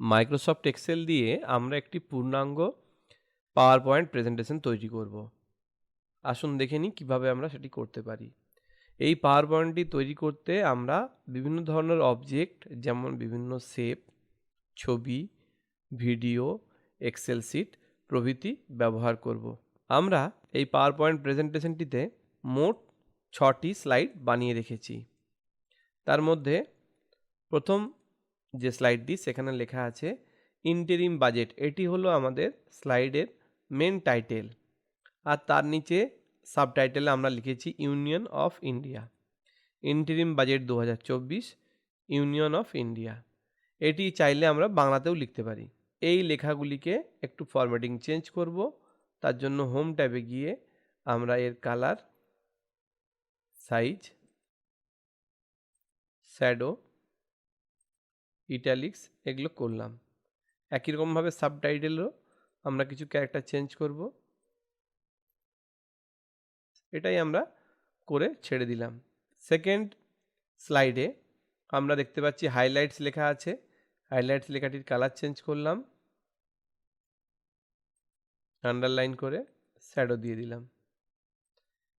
Microsoft Excel দিয়ে আমরা একটি পূর্ণাঙ্গ পাওয়ার পয়েন্ট প্রেজেন্টেশন তৈরি করব। আসুন দেখে নিই কীভাবে আমরা সেটি করতে পারি। এই পাওয়ার পয়েন্টটি তৈরি করতে আমরা বিভিন্ন ধরনের অবজেক্ট, যেমন বিভিন্ন শেপ, ছবি, ভিডিও, এক্সেল সিট প্রভৃতি ব্যবহার করব। আমরা এই পাওয়ার পয়েন্ট প্রেজেন্টেশনটিতে মোট ছটি স্লাইড বানিয়ে রেখেছি। তার মধ্যে প্রথম যে স্লাইডটি সেখানে লেখা আছে, ইন্টেরিম বাজেট এটি হলো আমাদের স্লাইডের মেন টাইটেল। আর তার নিচে সাব টাইটেলে আমরা লিখেছি, union of India interim budget দু হাজার চব্বিশ ইউনিয়ন অফ ইন্ডিয়া এটি চাইলে আমরা বাংলাতেও লিখতে পারি। এই লেখাগুলিকে একটু ফরম্যাটিং চেঞ্জ করব, তার জন্য হোম ট্যাবে গিয়ে আমরা এর কালার, সাইজ, শ্যাডো ইটালিক্স এগুলো করলাম। একই রকমভাবে সাবটাইটেলও আমরা কিছু ক্যারেক্টার চেঞ্জ করব। এটাই আমরা করে ছেড়ে দিলাম। সেকেন্ড স্লাইডে আমরা দেখতে পাচ্ছি হাইলাইটস লেখা আছে। হাইলাইটস লেখাটির কালার চেঞ্জ করলাম। আন্ডারলাইন করে শ্যাডো দিয়ে দিলাম।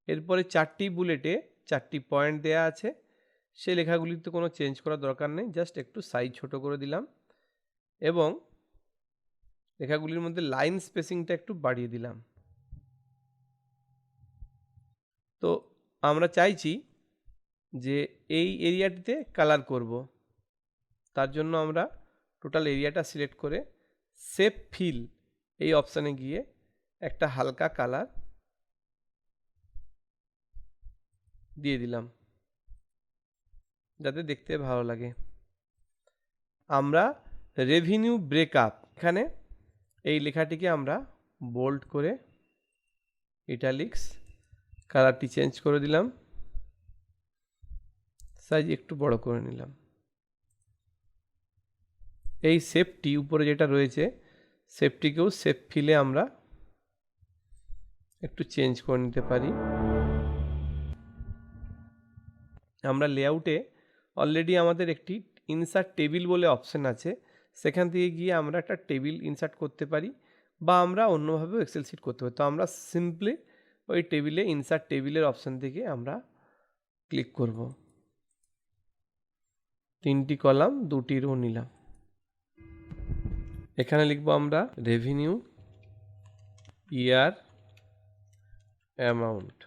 এরপরে চারটি বুলেটে চারটি পয়েন্ট দেয়া আছে। সেই লেখাগুলিতে কোনো চেঞ্জ করার দরকার নেই জাস্ট একটু সাইজ ছোট করে দিলাম এবং লেখাগুলির মধ্যে লাইন স্পেসিংটা একটু বাড়িয়ে দিলাম। তো আমরা চাইছি যে এই এরিয়াটিতে কালার করব। তার জন্য আমরা টোটাল এরিয়াটা সিলেক্ট করে সেফ ফিল এই অপশানে গিয়ে একটা হালকা কালার দিয়ে দিলাম। যাতে দেখতে ভালো লাগে। আমরা রেভিনিউ ব্রেকআপ এখানে এই লেখাটিকে আমরা বোল্ড করে ইটালিক্স কালারটি চেঞ্জ করে দিলাম। সাইজ একটু বড় করে নিলাম। এই সেফটি উপরে যেটা রয়েছে সেফটিকেও সেফ ফিলে আমরা একটু চেঞ্জ করে নিতে পারি। আমরা লেআউটে অলরেডি আমাদের একটি ইনসার্ট টেবিল বলে অপশান আছে। সেখান থেকে গিয়ে আমরা একটা টেবিল ইনসার্ট করতে পারি বা আমরা অন্যভাবেও এক্সেল সিট করতে পারি। তো আমরা সিম্পলি ওই টেবিলে ইনসার্ট টেবিলের অপশান থেকে আমরা ক্লিক করব। তিনটি কলাম দুটি রো নিলাম। এখানে লিখব আমরা রেভিনিউ ইয়ার অ্যামাউন্ট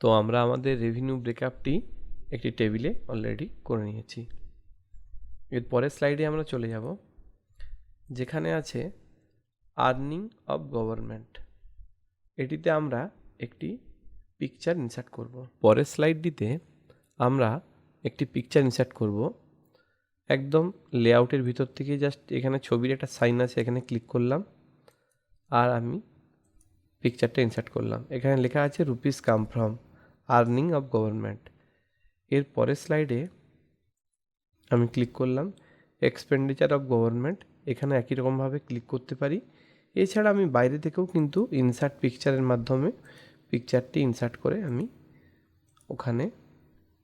তো আমরা আমাদের রেভিনিউ ব্রেকআপটি একটি টেবিলে অলরেডি করে নিয়েছি। এর পরের স্লাইডে আমরা চলে যাব, যেখানে আছে আর্নিং অফ গভর্নমেন্ট এটিতে আমরা একটি পিকচার ইনসার্ট করব। পরের স্লাইডটিতে আমরা একটি পিকচার ইনসার্ট করব। একদম লেআউটের ভিতর থেকে জাস্ট এখানে ছবির একটা সাইন আছে, এখানে ক্লিক করলাম। আর আমি পিকচারটা ইনসার্ট করলাম। এখানে লেখা আছে rupees come from earning of government. এর পরের স্লাইডে আমি ক্লিক করলাম, এক্সপেন্ডিচার অফ গভর্নমেন্ট এখানে একই রকমভাবে ক্লিক করতে পারি। এছাড়া আমি বাইরে থেকেও কিন্তু ইনসার্ট পিকচারের মাধ্যমে পিকচারটি ইনসার্ট করে আমি ওখানে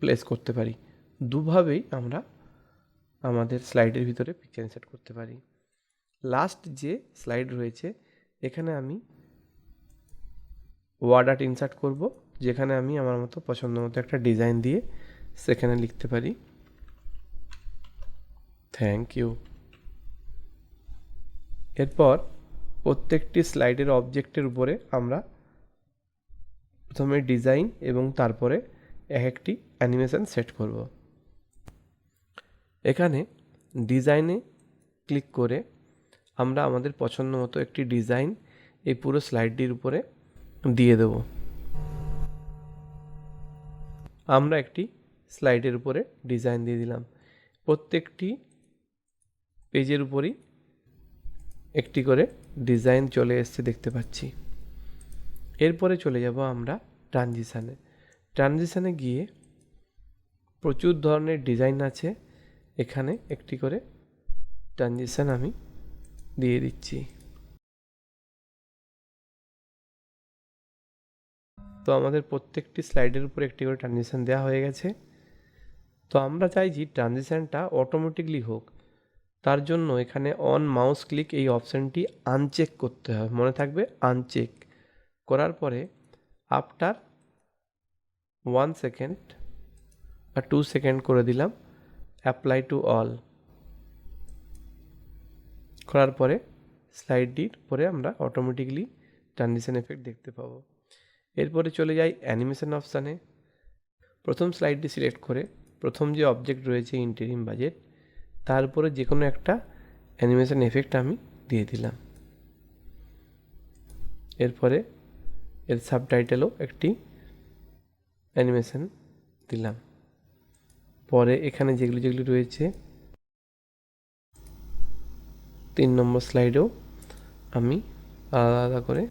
প্লেস করতে পারি। দুভাবেই আমরা আমাদের স্লাইডের ভিতরে পিকচার ইনসার্ট করতে পারি। লাস্ট যে স্লাইড রয়েছে, এখানে আমি ওয়ার্ড আর্ট ইনসার্ট করব। যেখানে আমি আমার মতো পছন্দ মতো একটা ডিজাইন দিয়ে সেখানে লিখতে পারি। থ্যাংক ইউ এরপর প্রত্যেকটি স্লাইডের অবজেক্টের উপরে আমরা প্রথমে ডিজাইন এবং তারপরে এক একটি অ্যানিমেশন সেট করব। এখানে ডিজাইনে ক্লিক করে আমরা আমাদের পছন্দ মতো একটি ডিজাইন এই পুরো স্লাইডটির উপরে দিয়ে দেব। আমরা একটি স্লাইডের উপরে ডিজাইন দিয়ে দিলাম। প্রত্যেকটি পেজের উপরই একটি করে ডিজাইন চলে এসছে দেখতে পাচ্ছি। এরপরে চলে যাব আমরা ট্রানজিশানে। ট্রানজিশানে গিয়ে প্রচুর ধরনের ডিজাইন আছে। এখানে একটি করে ট্রানজিশান আমি দিয়ে দিচ্ছি। তো আমাদের প্রত্যেকটি স্লাইডের উপর একটি করে ট্রানজিশান দেওয়া হয়ে গেছে। তো আমরা চাইছি ট্রানজিশানটা অটোমেটিকলি হোক। তার জন্য এখানে অন মাউস ক্লিক এই অপশানটি আনচেক করতে হবে মনে থাকবে আনচেক করার পরে আফটার ওয়ান সেকেন্ড বা টু সেকেন্ড করে দিলাম অ্যাপ্লাই টু অল করার পরে স্লাইডটির পরে আমরা অটোমেটিকলি ট্রানজিশন এফেক্ট দেখতে পাবো। এরপরে চলে যাই অ্যানিমেশন অপশানে। প্রথম স্লাইডটি সিলেক্ট করে প্রথম যে অবজেক্ট রয়েছে ইন্টেরিম বাজেট, তার উপরে যে কোনো একটা অ্যানিমেশন এফেক্ট আমি দিয়ে দিলাম। এরপরে এর সাবটাইটেলও একটি অ্যানিমেশন দিলাম। পরে এখানে যেগুলি যেগুলি রয়েছে, তিন নম্বর স্লাইডেও আমি আলাদা আলাদা করে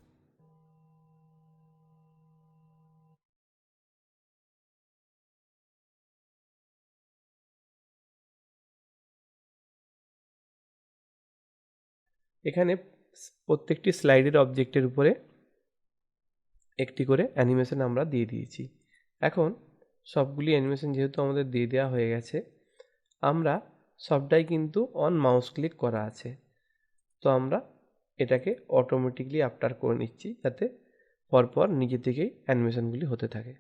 এখানে প্রত্যেকটি স্লাইডের অবজেক্টের উপরে একটি করে অ্যানিমেশন আমরা দিয়ে দিয়েছি। এখন সবগুলি অ্যানিমেশন যেহেতু আমাদের দিয়ে দেওয়া হয়ে গেছে, আমরা সবটাই কিন্তু অন মাউস ক্লিক করা আছে। তো আমরা এটাকে অটোমেটিকলি আফটার করে নিচ্ছি যাতে পরপর নিজে থেকেই অ্যানিমেশনগুলি হতে থাকে।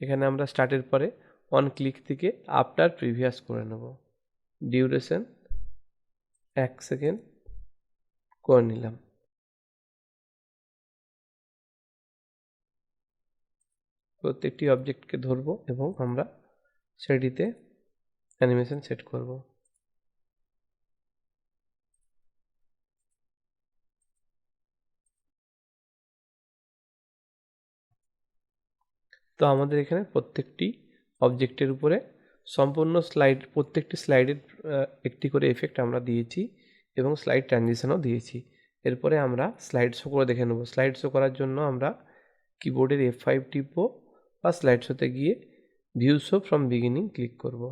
এখানে আমরা স্টার্টের পরে অন ক্লিক থেকে আফটার প্রিভিয়াস করে নেব। ডিউরেশন এক সেকেন্ড করে নিলাম। প্রত্যেকটি অবজেক্টকে ধরব এবং আমরা সেটিতে অ্যানিমেশন সেট করব। তো আমাদের এখানে প্রত্যেকটি অবজেক্টের উপরে সম্পূর্ণ স্লাইড প্রত্যেকটি স্লাইডের একটি করে এফেক্ট আমরা দিয়েছি এবং স্লাইড ট্রানজিশনও দিয়েছি। এরপরে আমরা স্লাইড শো করে দেখে নেব। স্লাইড শো করার জন্য আমরা কিবোর্ডের এফ ফাইভ টিপব বা স্লাইড শোতে গিয়ে view show from beginning click করব।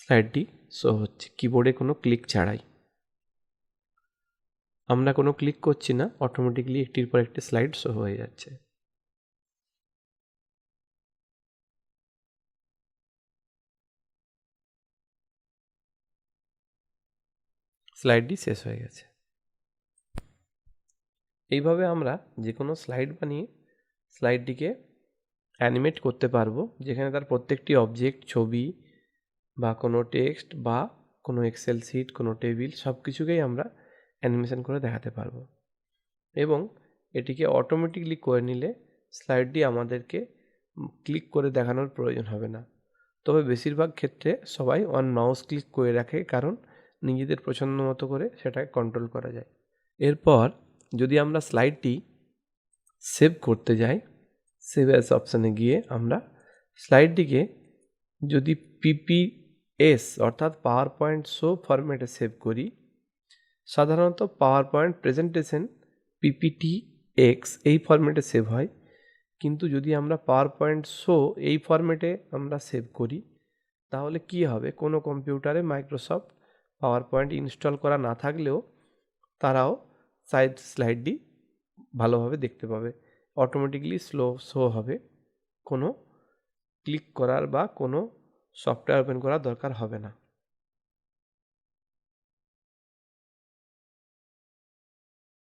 স্লাইডটি শো হচ্ছে। কিবোর্ডে কোনো ক্লিক ছাড়াই। আমরা কোনো ক্লিক করছি না অটোমেটিকলি একটির পর একটি স্লাইড শো হয়ে যাচ্ছে। স্লাইডটি শেষ হয়ে গেছে। এইভাবে আমরা যে কোনো স্লাইড বানিয়ে স্লাইডটিকে অ্যানিমেট করতে পারব, যেখানে তার প্রত্যেকটি অবজেক্ট, ছবি বা কোনো টেক্সট বা কোনো এক্সেল সিট কোনো টেবিল সব কিছুকেই আমরা অ্যানিমেশন করে দেখাতে পারব। এবং এটিকে অটোমেটিকলি করে নিলে স্লাইডটি আমাদেরকে ক্লিক করে দেখানোর প্রয়োজন হবে না। তবে বেশিরভাগ ক্ষেত্রে সবাই অন মাউস ক্লিক করে রাখে, কারণ নিজেদের পছন্দ মতো করে সেটাকে কন্ট্রোল করা যায়। এরপর যদি আমরা স্লাইডটি সেভ করতে যাই সেভ অ্যাস অপশানে গিয়ে আমরা স্লাইডটিকে যদি পিপিএস অর্থাৎ পাওয়ার পয়েন্ট শো ফরম্যাটে সেভ করি, সাধারণত power point presentation PPT X এই ফরম্যাটে সেভ হয়। কিন্তু যদি আমরা পাওয়ার পয়েন্ট শো এই ফরম্যাটে আমরা সেভ করি, তাহলে কি হবে? কোনো কম্পিউটারে মাইক্রোসফট পাওয়ার পয়েন্ট ইনস্টল করা না থাকলেও তারাও সাইড স্লাইডটি ভালোভাবে দেখতে পাবে। অটোমেটিকলি স্লো, শো হবে। কোনো ক্লিক করার বা কোনো সফটওয়্যার ওপেন করার দরকার হবে না।